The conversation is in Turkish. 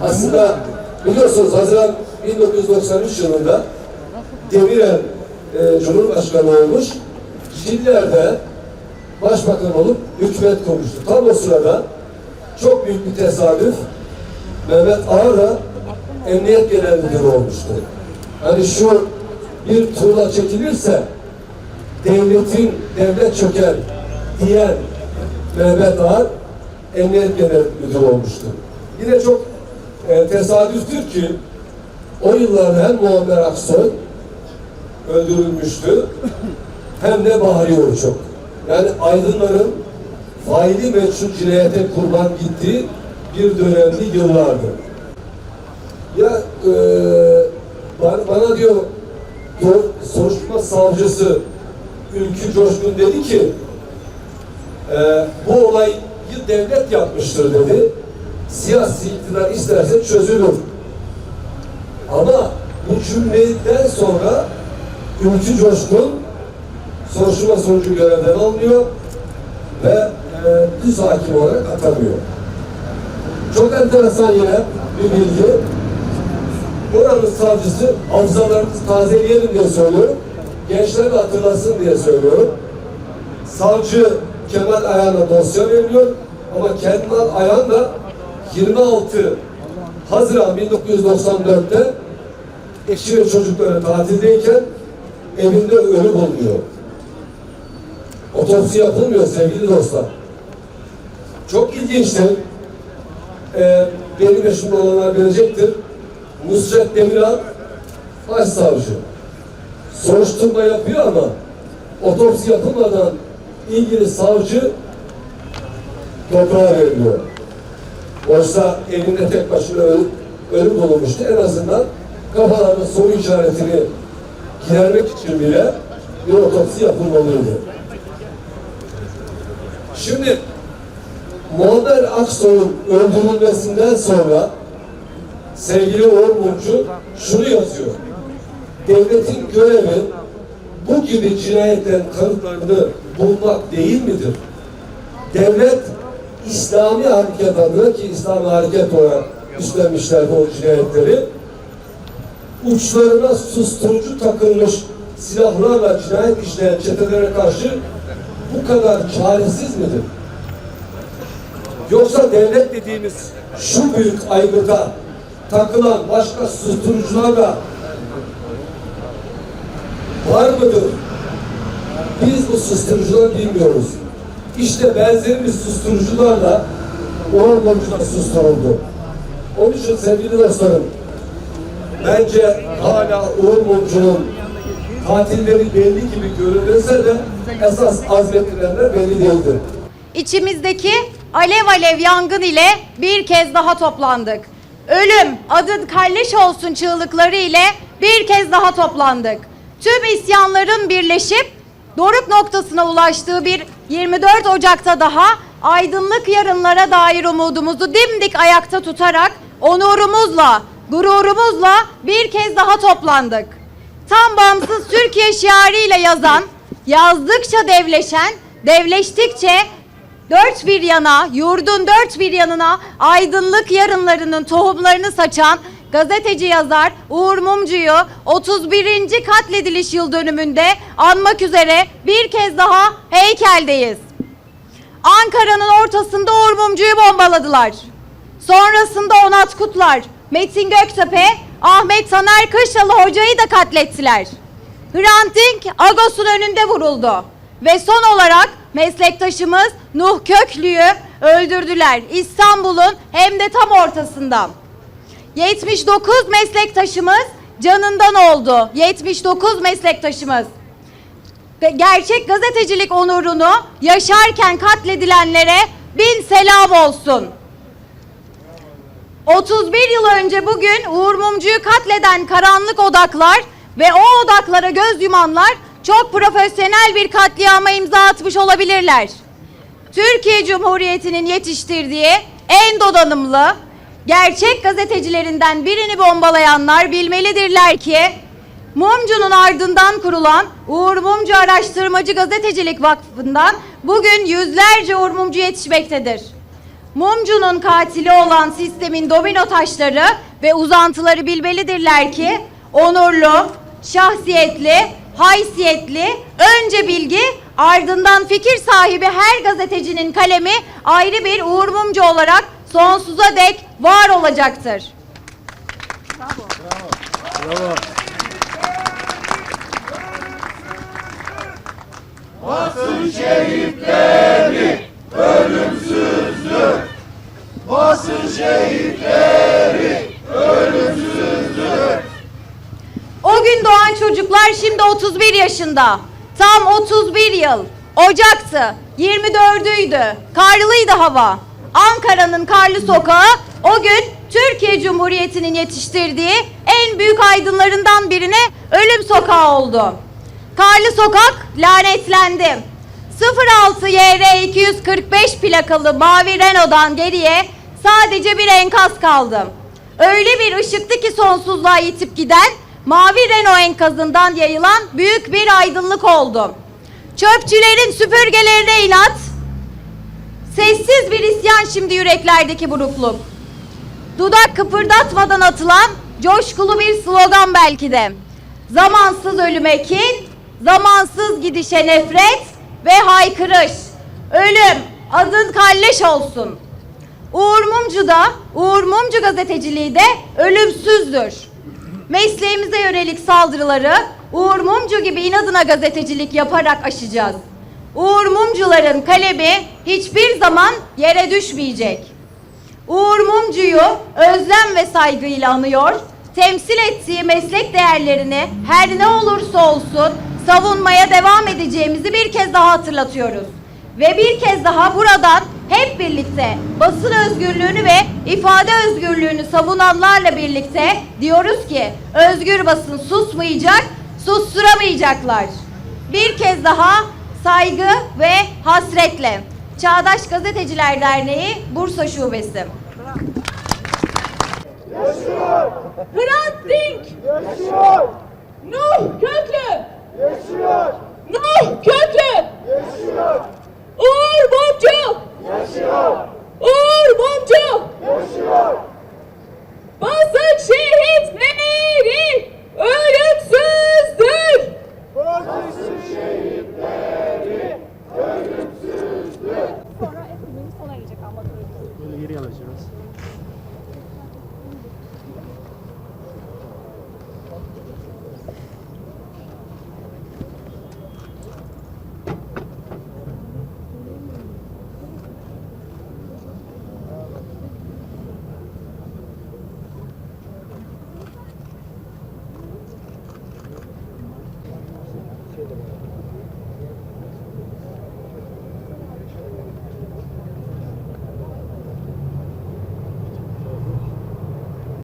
Aslında biliyorsunuz Haziran 1993 yılında Demirel e, Cumhurbaşkanı olmuş. Şililer'de başbakan olup hükümet kurmuştu. Tam o sırada çok büyük bir tesadüf Mehmet Ağar da Emniyet Genel Müdürü olmuştu. Hani şu bir tuğla çekilirse devletin devlet çöker diyen Mehmet Ağar Emniyet Genel Müdürü olmuştu. Yine çok e, tesadüftür ki o yıllarda hem Muammer Aksoy öldürülmüştü hem de Bahri Orçok. Yani aydınların faili meçhul cinayete kurban gittiği bir dönemli yıllardı. Ya e, bana, bana diyor soruşturma savcısı Ülkü Coşkun dedi ki e, bu olayı devlet yapmıştır dedi. Siyasi iktidar isterse çözülür. Ama bu cümleden sonra Ülkü Coşkun soruşturma sonucu görevden alınıyor ve e, düz hakim olarak atanıyor. Çok enteresan yine bir bilgi. Buranın savcısı hafızalarımızı tazeleyelim diye söylüyorum. Gençler de hatırlasın diye söylüyorum. Savcı Kemal Ayhan'a dosya veriliyor ama Kemal Ayhan da 26 Haziran 1994'te eşi ve çocukları tatildeyken evinde ölü bulunuyor. Otopsi yapılmıyor sevgili dostlar. Çok ilginçtir. Ee, benim yaşımda olanlar bilecektir. Nusret Demirel başsavcı. Soruşturma yapıyor ama otopsi yapılmadan ilgili savcı toprağa veriliyor. Oysa evinde tek başına ölü, ölü bulunmuştu. En azından kafalarında soru işaretini gidermek için bile bir otopsi yapılmalıydı. Şimdi Muammer Aksoy'un öldürülmesinden sonra sevgili Uğur Mumcu şunu yazıyor. Devletin görevi bu gibi cinayetlerin kanıtlarını bulmak değil midir? Devlet İslami hareket adına ki İslami hareket olarak üstlenmişlerdi o cinayetleri uçlarına susturucu takılmış silahlarla cinayet işleyen çetelere karşı bu kadar çaresiz midir? Yoksa devlet dediğimiz şu büyük aygıta takılan başka susturucular da var mıdır? Biz bu susturucuları bilmiyoruz. İşte benzeri susturucularla Mumcu da susturuldu. Onun için sevgili dostlarım, bence hala Uğur Mumcu'nun katilleri belli gibi görünürse de esas azmettirenler belli değildir. İçimizdeki alev alev yangın ile bir kez daha toplandık. Ölüm, adın kalleş olsun çığlıkları ile bir kez daha toplandık. Tüm isyanların birleşip doruk noktasına ulaştığı bir 24 Ocak'ta daha aydınlık yarınlara dair umudumuzu dimdik ayakta tutarak onurumuzla, gururumuzla bir kez daha toplandık. Tam bağımsız Türkiye şiarıyla yazan, yazdıkça devleşen, devleştikçe dört bir yana, yurdun dört bir yanına aydınlık yarınlarının tohumlarını saçan gazeteci yazar Uğur Mumcu'yu 31. katlediliş yıl dönümünde anmak üzere bir kez daha heykeldeyiz. Ankara'nın ortasında Uğur Mumcu'yu bombaladılar. Sonrasında Onat Kutlar, Metin Göktepe, Ahmet Taner Kışlalı hocayı da katlettiler. Hrant Dink Agos'un önünde vuruldu. Ve son olarak meslektaşımız Nuh Köklü'yü öldürdüler. İstanbul'un hem de tam ortasında. 79 meslektaşımız canından oldu. 79 meslektaşımız. Gerçek gazetecilik onurunu yaşarken katledilenlere bin selam olsun. 31 yıl önce bugün Uğur Mumcu'yu katleden karanlık odaklar ve o odaklara göz yumanlar çok profesyonel bir katliama imza atmış olabilirler. Türkiye Cumhuriyeti'nin yetiştirdiği en donanımlı, gerçek gazetecilerinden birini bombalayanlar bilmelidirler ki Mumcu'nun ardından kurulan Uğur Mumcu Araştırmacı Gazetecilik Vakfı'ndan bugün yüzlerce Uğur Mumcu yetişmektedir. Mumcu'nun katili olan sistemin domino taşları ve uzantıları bilmelidirler ki onurlu, şahsiyetli, haysiyetli, önce bilgi ardından fikir sahibi her gazetecinin kalemi ayrı bir Uğur Mumcu olarak sonsuza dek var olacaktır. O gün doğan çocuklar şimdi 31 yaşında. Tam 31 yıl. Ocaktı. 24'üydü. Karlıydı hava. Ankara'nın karlı sokağı o gün Türkiye Cumhuriyeti'nin yetiştirdiği en büyük aydınlarından birine ölüm sokağı oldu. Karlı sokak lanetlendi. 06 YR 245 plakalı mavi Renault'dan geriye sadece bir enkaz kaldı. Öyle bir ışıktı ki sonsuzluğa yitip giden mavi Renault enkazından yayılan büyük bir aydınlık oldu. Çöpçülerin süpürgelerine inat, sessiz bir isyan şimdi yüreklerdeki burukluk. Dudak kıpırdatmadan atılan coşkulu bir slogan belki de. Zamansız ölüme kin, zamansız gidişe nefret ve haykırış. Ölüm adın kalleş olsun. Uğur Mumcu da, Uğur Mumcu gazeteciliği de ölümsüzdür. Mesleğimize yönelik saldırıları Uğur Mumcu gibi inadına gazetecilik yaparak aşacağız. Uğur Mumcuların kalemi hiçbir zaman yere düşmeyecek. Uğur Mumcu'yu özlem ve saygıyla anıyor, temsil ettiği meslek değerlerini her ne olursa olsun savunmaya devam edeceğimizi bir kez daha hatırlatıyoruz. Ve bir kez daha buradan hep birlikte basın özgürlüğünü ve ifade özgürlüğünü savunanlarla birlikte diyoruz ki özgür basın susmayacak, susturamayacaklar. Bir kez daha saygı ve hasretle Çağdaş Gazeteciler Derneği Bursa Şubesi. Hrant Dink! Yaşıyor! Nuh Köklü! Yaşıyor! Nuh Köklü! Yaşıyor! Uğur Mumcu! Yaşıyor! Uğur Mumcu! Yaşıyor!